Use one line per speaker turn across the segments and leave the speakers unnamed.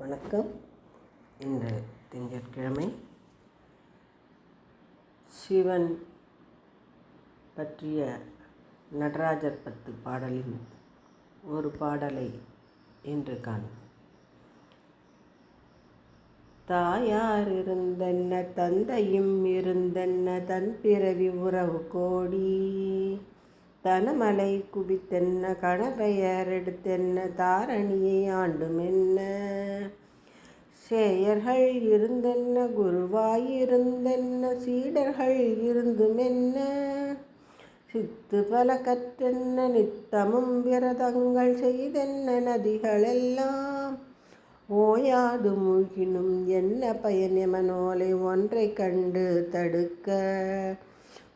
வணக்கம். இன்று திங்கட்கிழமை சிவன் பற்றிய நடராஜர் பத்து பாடலின் ஒரு பாடலை இன்று காண்போம். தாயார் இருந்தென்ன தந்தையும் இருந்தென்ன தன் பிறவி உறவு கோடி. தனமலை குவித்தென்ன கணபெயர் எடுத்தென்ன தாரணியை ஆண்டுமென்ன? சேயர்கள் இருந்தென்ன குருவாயிருந்தென்ன சீடர்கள் இருந்துமென்ன? சித்து பல கற்றென்ன நித்தமும் விரதங்கள் செய்தென்ன நதிகளெல்லாம்? ஓயாது மூழ்கினும் என்ன பயன் எமனோலை ஒன்றை கண்டு தடுக்க?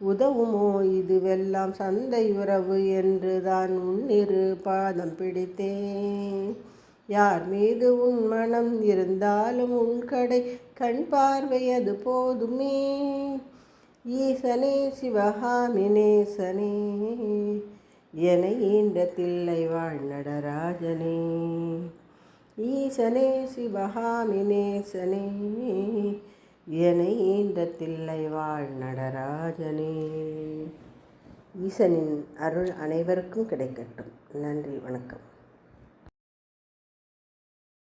உதவுமோ இதுவெல்லாம் சந்தை உறவு என்று தான் உன்னிரு பாதம் பிடித்தேன். யார் மீது உன் மனம் இருந்தாலும் உன் கடை கண் பார்வை அது போதுமே. ஈசனே சிவகாமினேசனே என ஈன்ற தில்லை வாழ் நடராஜனே ஈசனே சிவகாமினேசனே எனை ஈன்ற தில்லை வாழ் நடராஜனே. ஈசனின் அருள் அனைவருக்கும் கிடைக்கட்டும். நன்றி வணக்கம்.